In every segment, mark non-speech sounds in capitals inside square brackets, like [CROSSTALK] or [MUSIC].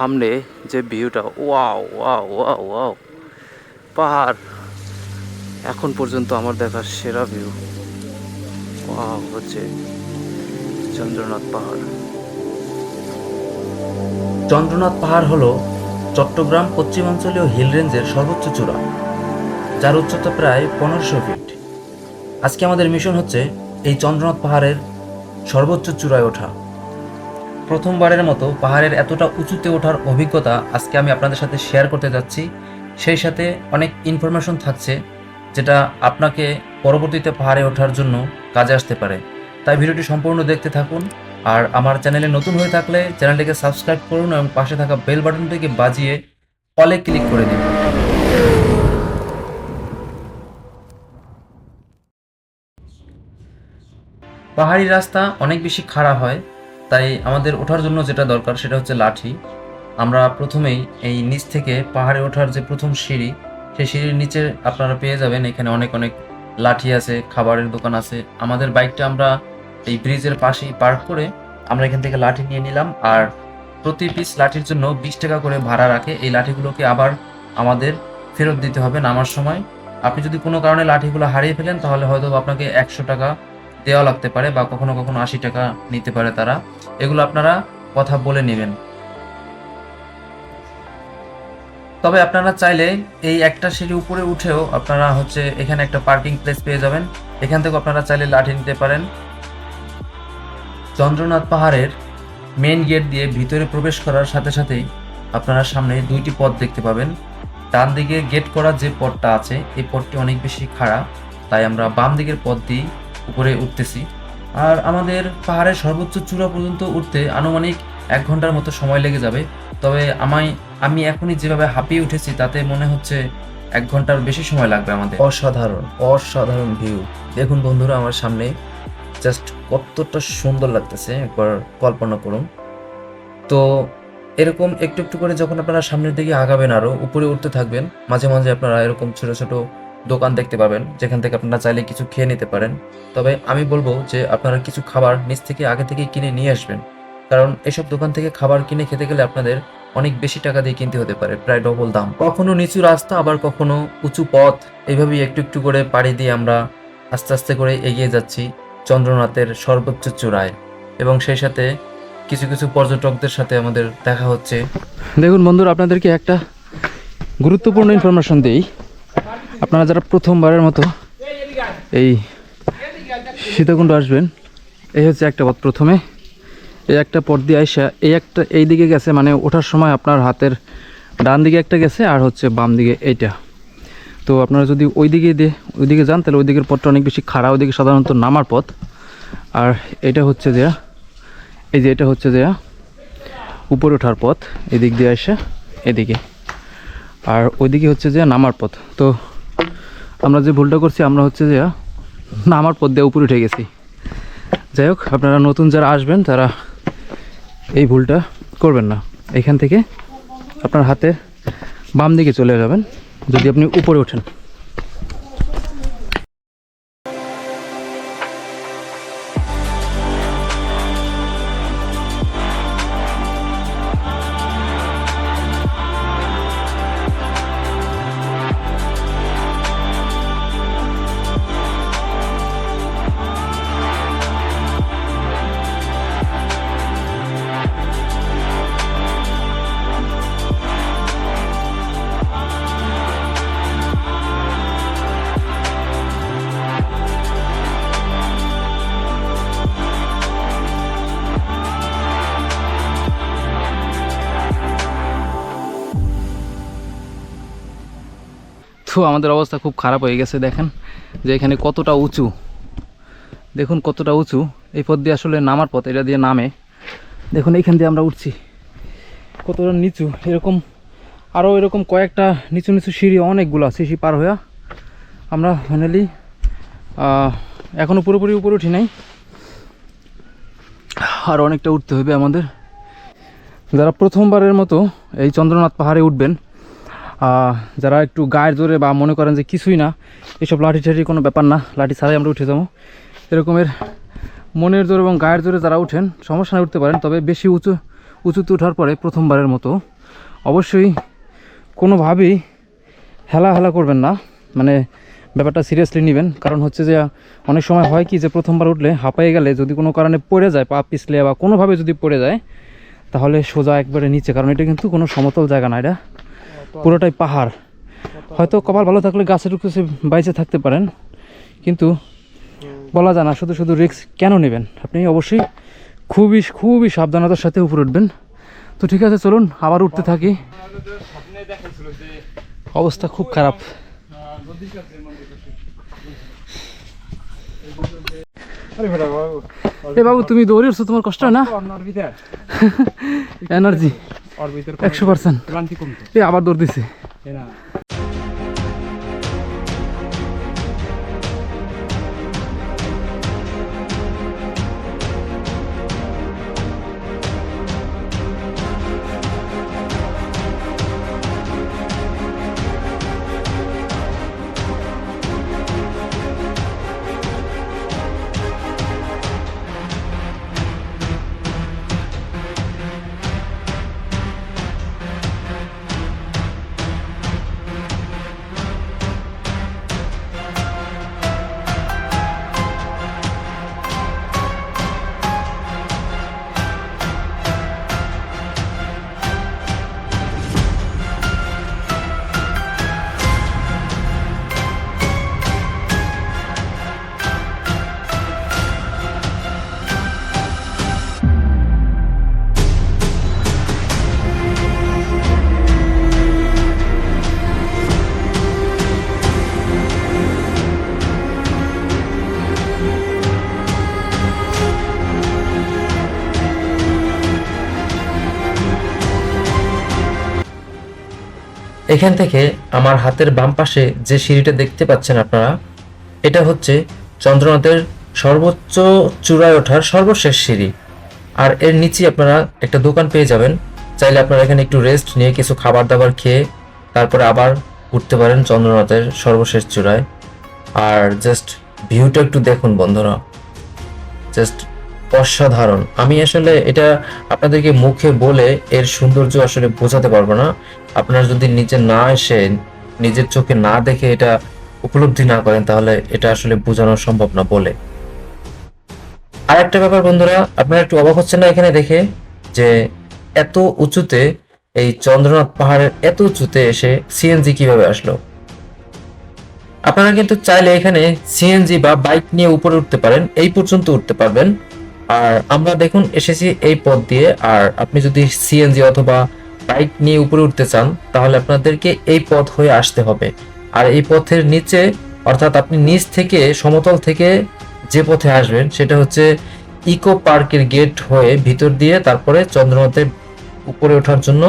সামনে যে ভিউটা, ওয়াও ওয়াও ওয়াও ওয়াও। পাহাড়। এখন পর্যন্ত আমার দেখা সেরা ভিউ। ওয়াও, হচ্ছে চন্দ্রনাথ পাহাড়। চন্দ্রনাথ পাহাড় হলো চট্টগ্রাম পশ্চিমাঞ্চলীয় হিল রেঞ্জের সর্বোচ্চ চূড়া, যার উচ্চতা প্রায় পনেরোশো ফিট আজকে আমাদের মিশন হচ্ছে এই চন্দ্রনাথ পাহাড়ের সর্বোচ্চ চূড়ায় ওঠা। প্রথমবারের মতো পাহাড়ের এতটা উঁচুতে ওঠার অভিজ্ঞতা আজকে আমি আপনাদের সাথে শেয়ার করতে যাচ্ছি। সেই সাথে অনেক ইনফরমেশন থাকছে যেটা আপনাকে পরবর্তীতে পাহাড়ে ওঠার জন্য কাজে আসতে পারে। তাই ভিডিওটি সম্পূর্ণ দেখতে থাকুন আর আমার চ্যানেলে নতুন হয়ে থাকলে চ্যানেলটিকে সাবস্ক্রাইব করুন এবং পাশে থাকা বেল বাটনটিকে বাজিয়ে অলে ক্লিক করে দিন। পাহাড়ি রাস্তা অনেক বেশি খারাপ হয় তাই আমাদের ওঠার জন্য যেটা দরকার সেটা হচ্ছে লাঠি। আমরা প্রথমেই এই নিচ থেকে পাহাড়ে ওঠার যে প্রথম সিঁড়ি, সেই সিঁড়ির নিচে আপনারা পেয়ে যাবেন। এখানে অনেক অনেক লাঠি আছে, খাবারের দোকান আছে। আমাদের বাইকটা আমরা এই ব্রিজের পাশেই পার্ক করে আমরা এখান থেকে লাঠি নিয়ে নিলাম। আর প্রতি পিস লাঠির জন্য বিশ টাকা করে ভাড়া রাখে। এই লাঠিগুলোকে আবার আমাদের ফেরত দিতে হবে নামার সময়। আপনি যদি কোনো কারণে লাঠিগুলো হারিয়ে ফেলেন, তাহলে হয়তো আপনাকে একশো টাকা দেওয়া লাগতে পারে বা কখনো কখনো আশি টাকা নিতে পারে তারা। এগুলো আপনারা কথা বলে নেবেন। তবে আপনারা চাইলে এই একটা সিঁড়ি উপরে উঠেও আপনারা হচ্ছে এখানে একটা পার্কিং প্লেস পেয়ে যাবেন। এখান থেকে আপনারা চাইলে লাঠি নিতে পারেন। চন্দ্রনাথ পাহাড়ের মেইন গেট দিয়ে ভিতরে প্রবেশ করার সাথে সাথেই আপনারা সামনে দুইটি পথ দেখতে পাবেন। ডান দিকে গেট করা যে পথটা আছে, এই পথটি অনেক বেশি খাড়া। তাই আমরা বাম দিকের পথ দিয়ে উপরে উঠতেছি। আর আমাদের পাহাড়ের সর্বোচ্চ চূড়া পর্যন্ত উঠতে আনুমানিক এক ঘণ্টার মতো সময় লেগে যাবে। তবে আমায়, আমি এখনই যেভাবে হাঁপিয়ে উঠেছি, তাতে মনে হচ্ছে এক ঘণ্টার বেশি সময় লাগবে আমাদের। অসাধারণ অসাধারণ ভিউ দেখুন বন্ধুরা আমার সামনে জাস্ট কতটা সুন্দর লাগতেছে, একবার কল্পনা করুন। তো এরকম একটু একটু করে যখন আপনারা সামনের দিকে আগাবেন আরও, উপরে উঠতে থাকবেন, মাঝে মাঝে আপনারা এরকম ছোট ছোট দোকান দেখতে পাবেন, যেখান থেকে আপনারা চাইলে কিছু খেয়ে নিতে পারেন। তবে আমি বলব যে আপনারা কিছু খাবার নিচ থেকে আগে থেকে কিনে নিয়ে আসবেন। কারণ এসব দোকান থেকে খাবার কিনে খেতে গেলে আপনাদের অনেক বেশি টাকা দিয়ে কিনতে হতে পারে, প্রায় ডবল দাম। কখনো নিচু রাস্তা, আবার কখনো উঁচু পথ এইভাবেই একটু একটু করে পাড়ি দিয়ে আমরা আস্তে আস্তে করে এগিয়ে যাচ্ছি চন্দ্রনাথের সর্বোচ্চ চূড়ায়। এবং সেই সাথে কিছু কিছু পর্যটকদের সাথে আমাদের দেখা হচ্ছে। দেখুন বন্ধুরা, আপনাদেরকে একটা গুরুত্বপূর্ণ ইনফরমেশন দিই। আপনারা যারা প্রথমবারের মতো এই সীতাকুণ্ড আসবেন, এই হচ্ছে একটা পথ প্রথমে। এই একটা পথ দিয়ে আইসা, এই একটা এই দিকে গেছে মানে ওঠার সময় আপনার হাতের ডান দিকে একটা গেছে আর হচ্ছে বাম দিকে এইটা। তো আপনারা যদি ওই দিকে দিয়ে ওই দিকে যান, তাহলে ওই দিকের পথটা অনেক বেশি খাড়া ওইদিকে সাধারণত নামার পথ। আর এটা হচ্ছে যে, এই যে এটা হচ্ছে যে, উপরে ওঠার পথ, এদিক দিয়ে আসে এদিকে। আর ওইদিকে হচ্ছে যে নামার পথ। তো আমরা যে ভুলটা করছি, আমরা হচ্ছে যে, নামার পদ দিয়ে উপরে উঠে গেছি। যাই হোক, আপনারা নতুন যারা আসবেন, তারা এই ভুলটা করবেন না। এখান থেকে আপনার হাতে বাম দিকে চলে যাবেন, যদি আপনি উপরে ওঠেন। তো আমাদের অবস্থা খুব খারাপ হয়ে গেছে, দেখেন। যে এখানে কতটা উঁচু। দেখুন কতটা উঁচু। এই পথ দিয়ে আসলে নামার পথ, এটা দিয়ে নামে। দেখুন, এইখান দিয়ে আমরা উঠছি। কতটা নিচু। এরকম আরও এরকম কয়েকটা নিচু নিচু সিঁড়ি অনেকগুলো আছে, সিঁড়ি পার হয়ে আমরা ফাইনালি এখনও পুরোপুরি উপরে উঠি নাই। আর অনেকটা উঠতে হবে আমাদের। যারা প্রথমবারের মতো এই চন্দ্রনাথ পাহাড়ে উঠবেন যারা একটু গায়ের জোরে বা মনে করেন যে কিছুই না, এসব লাঠি ঠাঠি কোনো ব্যাপার না, লাঠি ছাড়াই আমরা উঠে যাব। এরকমের মনের জোর এবং গায়ের জোরে যারা উঠেন, সমস্যা না উঠতে পারেন, তবে বেশি উঁচু, উঁচুতে ওঠার পরে প্রথমবারের মতো অবশ্যই কোনোভাবেই হেলা হেলা করবেন না। মানে ব্যাপারটা সিরিয়াসলি নেবেন। কারণ হচ্ছে যে, অনেক সময় হয় কি যে প্রথমবার উঠলে হাঁপায়ে গেলে যদি কোনো কারণে পড়ে যায়, পা পিছলে বা কোনোভাবে যদি পড়ে যায়, তাহলে সোজা একবারে নিচে। কারণ এটা কিন্তু কোনো সমতল জায়গা না, এটা পুরোটাই পাহাড়। হয়তো কপাল ভালো থাকলে গাছের কিছু বাইচে থাকতে পারেন কিন্তু বলা যায় না শুধু শুধু রিস্ক কেন নেবেন? আপনি অবশ্যই খুবই খুবই সাবধানতার সাথে উপরে উঠবেন। তো ঠিক আছে চলুন আবার উঠতে থাকি। অবস্থা খুব খারাপ। এ বাবু তুমি দৌড়ে উঠছো তোমার কষ্ট না? এনার্জি [LAUGHS] একশো পার্সেন্ট আবার দৌড় দিছে। এখান থেকে আমার হাতের বাম পাশে যে সিঁড়িটা দেখতে পাচ্ছেন আপনারা, এটা হচ্ছে চন্দ্রনাথের সর্বোচ্চ চূড়ায় ওঠার সর্বশেষ সিঁড়ি। আর এর নিচে আপনারা একটা দোকান পেয়ে যাবেন। চাইলে আপনারা এখানে একটু রেস্ট নিয়ে কিছু খাবার দাবার খেয়ে তারপরে আবার উঠতে পারেন চন্দ্রনাথের সর্বশেষ চূড়ায়। আর জাস্ট ভিউটা একটু দেখুন বন্ধুরা। জাস্ট অসাধারণ। আমি আসলে এটা আপনাদেরকে মুখে বলে এর সৌন্দর্য আসলে বোঝাতে পারব না। আপনারা যদি নিচে না এসে নিজের চোখে না দেখে এটা উপলব্ধি না করেন, তাহলে এটা আসলে বোঝানো সম্ভব না বলে। আর একটা ব্যাপার বন্ধুরা, আপনারা একটু অবাক হচ্ছেন না এখানে দেখে যে এত উঁচুতে এই চন্দ্রনাথ পাহাড়ের এত উঁচুতে এসে সিএনজি কীভাবে আসলো? আপনারা কিন্তু চাইলে এখানে সিএনজি বা বাইক নিয়ে উপরে উঠতে পারেন, এই পর্যন্ত উঠতে পারবেন। আর আমরা দেখুন এসেছি এই পথ দিয়ে। আর আপনি যদি সিএনজি অথবা বাইক নিয়ে উপরে উঠতে চান, তাহলে আপনাদেরকে এই পথ হয়ে আসতে হবে। আর এই পথের নিচে, অর্থাৎ আপনি নিচ থেকে, সমতল থেকে যে পথে আসবেন, সেটা হচ্ছে ইকো পার্কের গেট হয়ে ভিতর দিয়ে তারপরে চন্দ্রনাথের উপরে ওঠার জন্য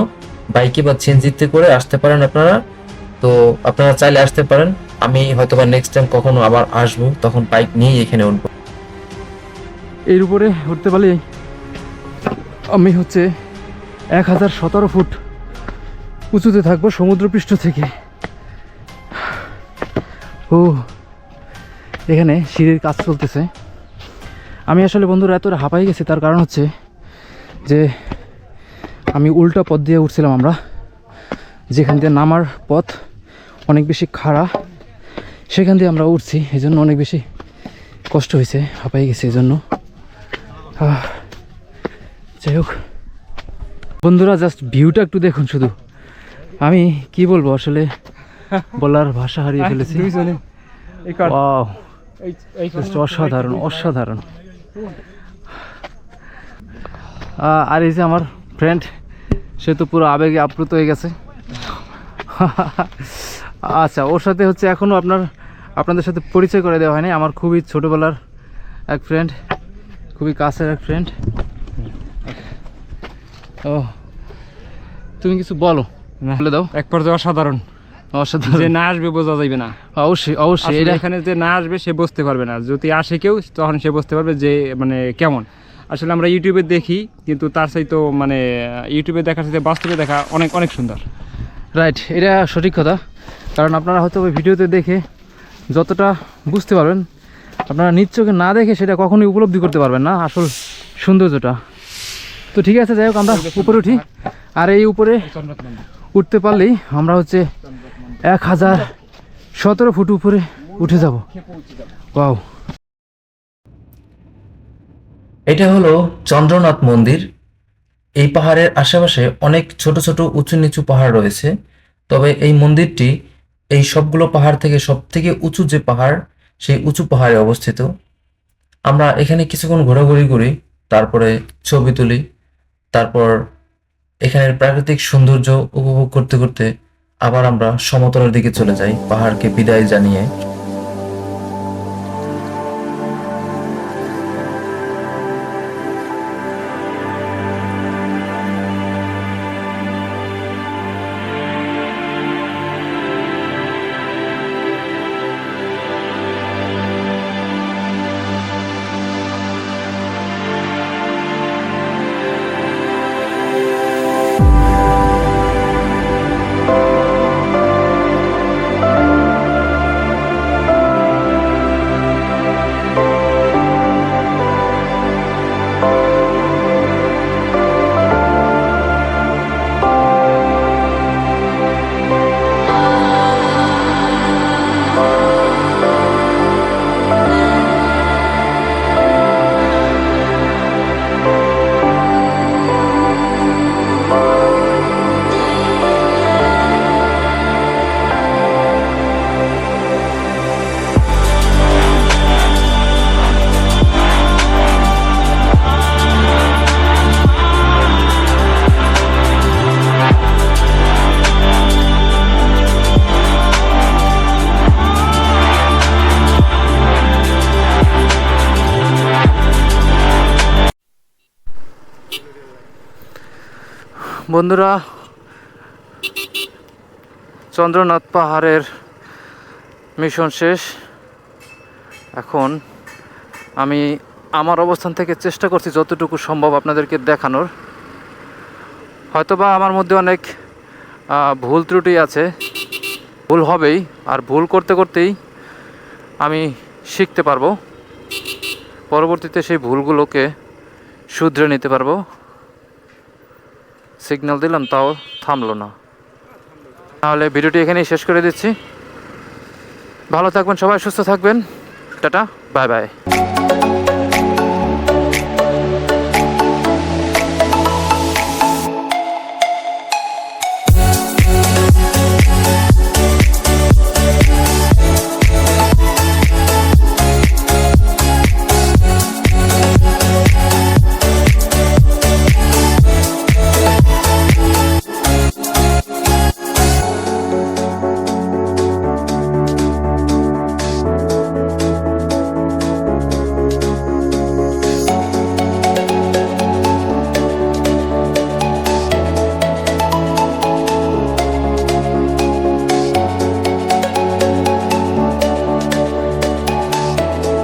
বাইকে বা সিএনজিতে করে আসতে পারেন আপনারা। তো আপনারা চাইলে আসতে পারেন। আমি হয়তোবা নেক্সট টাইম কখনো আবার আসব, তখন বাইক নিয়েই এখানে উঠবো। এর উপরে উঠতে পারলে আমি হচ্ছে এক হাজার সতেরো ফুট উঁচুতে থাকব সমুদ্রপৃষ্ঠ থেকে। ও, এখানে সিঁড়ির কাজ চলতেছে। আমি আসলে বন্ধুরা এতটা হাঁপাই গেছি, তার কারণ হচ্ছে যে আমি উল্টা পথ দিয়ে উঠছিলাম আমরা, যেখান দিয়ে নামার পথ অনেক বেশি খাড়া। সেখান দিয়ে আমরা উঠছি এই জন্য অনেক বেশি কষ্ট হয়েছে, হাঁপাই গেছে এই জন্য যাই হোক। বন্ধুরা জাস্ট ভিউটা একটু দেখুন শুধু। আমি কি বলব আসলে বলার ভাষা হারিয়ে ফেলেছি। অসাধারণ অসাধারণ। আর এই যে আমার ফ্রেন্ড সে তো পুরো আবেগে আপ্লুত হয়ে গেছে। আচ্ছা ওর সাথে হচ্ছে এখনও আপনার আপনাদের সাথে পরিচয় করে দেওয়া হয়নি। আমার খুবই ছোটোবেলার এক ফ্রেন্ড খুবই কাছের এক ফ্রেন্ড ও তুমি কিছু বলো। না। বলে দাও। এক পর্যায়ে অসাধারণ। যে অসাধারণ না আসবে বোঝা যাবে না। অবশ্যই অবশ্যই এটা এখানে যে না আসবে সে বুঝতে পারবে না। যদি আসে কেউ তখন সে বুঝতে পারবে যে মানে কেমন। আসলে আমরা ইউটিউবে দেখি কিন্তু তার চাইতো মানে ইউটিউবে দেখার সাথে বাস্তবে দেখা অনেক অনেক সুন্দর। রাইট এটা সঠিক কথা। কারণ আপনারা হয়তো ওই ভিডিওতে দেখে যতটা বুঝতে পারবেন আপনারা চোখে না দেখে সেটা কখনোই উপলব্ধি করতে পারবেন না, আসল সৌন্দর্যটা। তো ঠিক আছে, যাই হোক, আমরা উপরে উঠি। আর এই উপরে উঠতে পারলেই আমরা হচ্ছে এক হাজার সতেরো ফুট উপরে উঠে যাব। ওয়াও। এটা হলো চন্দ্রনাথ মন্দির। এই পাহাড়ের আশেপাশে অনেক ছোট ছোট উঁচু নিচু পাহাড় রয়েছে। তবে এই মন্দিরটি এই সবগুলো পাহাড় থেকে সব থেকে উঁচু যে পাহাড় সেই উঁচু পাহাড়ে অবস্থিত। আমরা এখানে কিছুক্ষণ ঘোরাঘুরি করি, তারপরে ছবি তুলি, তারপর এখানের প্রাকৃতিক সৌন্দর্য উপভোগ করতে করতে আবার আমরা সমতলের দিকে চলে যাই, পাহাড়কে বিদায় জানিয়ে। বন্ধুরা, চন্দ্রনাথ পাহাড়ের মিশন শেষ। এখন আমি আমার অবস্থান থেকে চেষ্টা করছি যতটুকু সম্ভব আপনাদেরকে দেখানোর। হয়তোবা আমার মধ্যে অনেক ভুল ত্রুটি আছে। ভুল হবেই, আর ভুল করতে করতেই আমি শিখতে পারব। পরবর্তীতে সেই ভুলগুলোকে শুধরে নিতে পারব। সিগন্যাল দিলাম, তাও থামলো না। তাহলে ভিডিওটি এখানেই শেষ করে দিচ্ছি। ভালো থাকবেন সবাই, সুস্থ থাকবেন। Tata, bye bye.